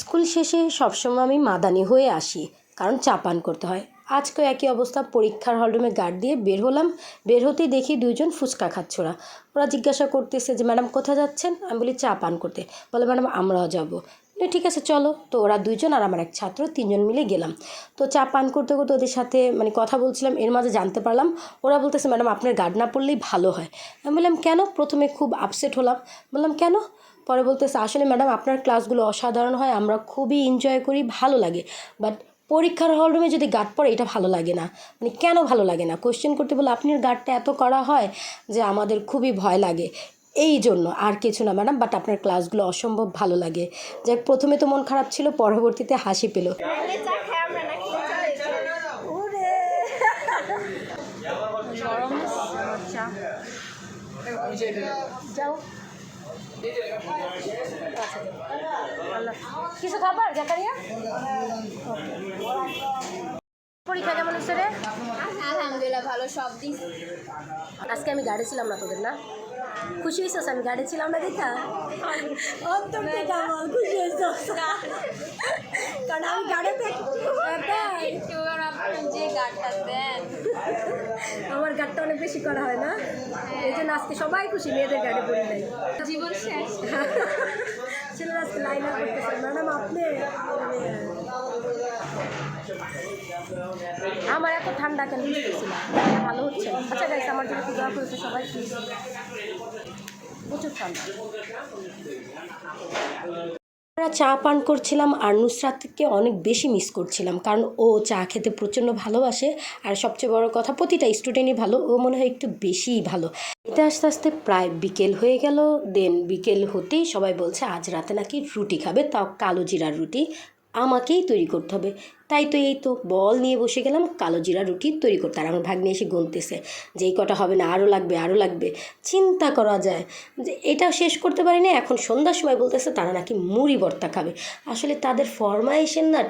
School শেষে সবসময় আমি মাদানি হয়ে আসি, কারণ চা পান করতে হয়। আজকেও একই অবস্থা, পরীক্ষার হলরুমে গার্ড দিয়ে বের হলাম। বের হতেই দেখি দুইজন ফুচকা খাচ্ছে ওরা ওরা জিজ্ঞাসা করতেছে যে, ম্যাডাম, কোথায় যাচ্ছেন? আমি বলি, চা পান করতে। বলে, ম্যাডাম, আমরাও যাব। ঠিক আছে, চলো। তো ওরা দুইজন আর আমার এক ছাত্র, তিনজন মিলে গেলাম। তো চা পান করতে করতে ওদের সাথে মানে কথা বলছিলাম, এর মাঝে জানতে পারলাম। ওরা বলতেছে, ম্যাডাম, আপনার গার্ড না পড়লেই ভালো হয়। আমি বললাম, কেন? প্রথমে খুব আপসেট হলাম। বললাম, কেন? পরে বলতেছে আসলে ম্যাডাম আপনার ক্লাসগুলো অসাধারণ হয় আমরা খুবই এনজয় করি ভালো লাগে। বাট পরীক্ষার হলরুমে যদি গার্ড পড়ে এটা ভালো লাগে না। মানে কেন ভালো লাগে না? কোশ্চেন করতে বলে আপনার গার্ডটা এত করা হয় যে আমাদের খুবই ভয় লাগে। এই জন্য আর কিছু না ম্যাডাম বাট আপনার ক্লাসগুলো অসম্ভব ভালো লাগে। যাক প্রথমে তো মন খারাপ ছিল পরবর্তীতে হাসি পেল। যাও। কিছু খাবার জাকারিয়া পরীক্ষা কেমন হচ্ছে রে আলহামদুলিল্লাহ ভালো সব দিক আজকে আমি গাড়ি ছিলাম না তোদের না খুশি হয়েছিস আমি গাড়ি ছিলাম না দেখা অন্তর থেকে আমার খুশি হয়েছিস কারণ আমি গাড়িতে যে গানটা দেন গাড়িটা অনেক বেশি করা হয় না? এই জন্য আজকে সবাই খুশি মেয়েদের গাড়ি পড়ি নাই। জীবন শেষ। ছেলেরা আজকে লাইন আপ করতেছে। ম্যাডাম আপনি? আমার এত ঠান্ডা কেন ভালো হচ্ছে? আচ্ছা গাইস আমার জন্য দোয়া করেছে সবাই। প্রচুর ঠান্ডা। আমরা চা পান করছিলাম আর নুসরাতকে অনেক বেশি মিস করছিলাম। কারণ ও চা খেতে প্রচণ্ড ভালোবাসে আর সবচেয়ে বড় কথা, প্রতিটা স্টুডেন্টই ভালো, ও মনে হয় একটু বেশিই ভালো। এতে আস্তে আস্তে প্রায় বিকেল হয়ে গেল দেন বিকেল হতেই সবাই বলছে, আজ রাতে নাকি রুটি খাবে, তাও কালো জিরার রুটি। আমাকেই তৈরি করতে হবে। তাই তো এই তো বল নিয়ে বসে গেলাম, কালো জিরা রুটি তৈরি করতে। আর আমার ভাগ্নে এসে গুনতেছে যে এই কটা হবে না আরও লাগবে আরও লাগবে। চিন্তা করা যায় যে এটা শেষ করতে পারি না এখন সন্ধ্যার সময় বলতেছে তারা নাকি মুড়ি ভর্তা খাবে। আসলে তাদের ফরমাইশেন না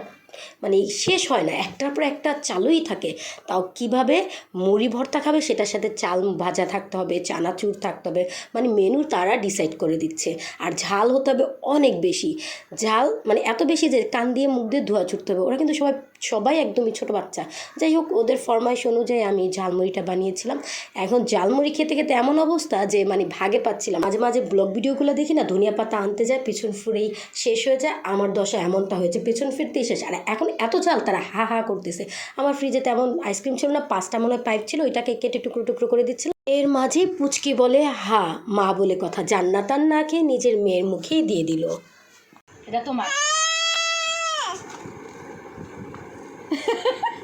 মানে শেষ হয় না। একটার পর একটা চালুই থাকে। তাও কীভাবে মুড়ি ভর্তা খাবে সেটার সাথে চাল ভাজা থাকতে হবে, চানাচুর থাকতে হবে মানে মেনু তারা ডিসাইড করে দিচ্ছে। আর ঝাল হতে হবে অনেক বেশি। ঝাল মানে এত বেশি যে কান দিয়ে মুখ দিয়ে ধোয়া ছুটতে হবে। ওরা কিন্তু সবাই সবাই একদমই ছোটো বাচ্চা। যাই হোক, ওদের ফরমাইশ অনুযায়ী আমি ঝালমুড়িটা বানিয়েছিলাম। এখন ঝালমুড়ি খেতে খেতে এমন অবস্থা যে মানে ভাগে পাচ্ছিলাম। মাঝে মাঝে ব্লগ ভিডিওগুলো দেখি না, ধনিয়া পাতা আনতে যায়, পিছন ফুরেই শেষ হয়ে যায়। আমার দশা এমনটা হয়েছে, পেছন ফিরতেই শেষ। আর এখন এত চাল তারা হা হা করতেছে। আমার ফ্রিজে তেমন আইসক্রিম ছিল না পাঁচটা মনে হয় পাইপ ছিল ওইটাকে কেটে টুকরো টুকরো করে দিচ্ছিল এর মাঝেই পুচকি বলে হা মা বলে কথা জান্নাতান না খেয়ে নিজের মেয়ের মুখেই দিয়ে দিল। এটা তোমার।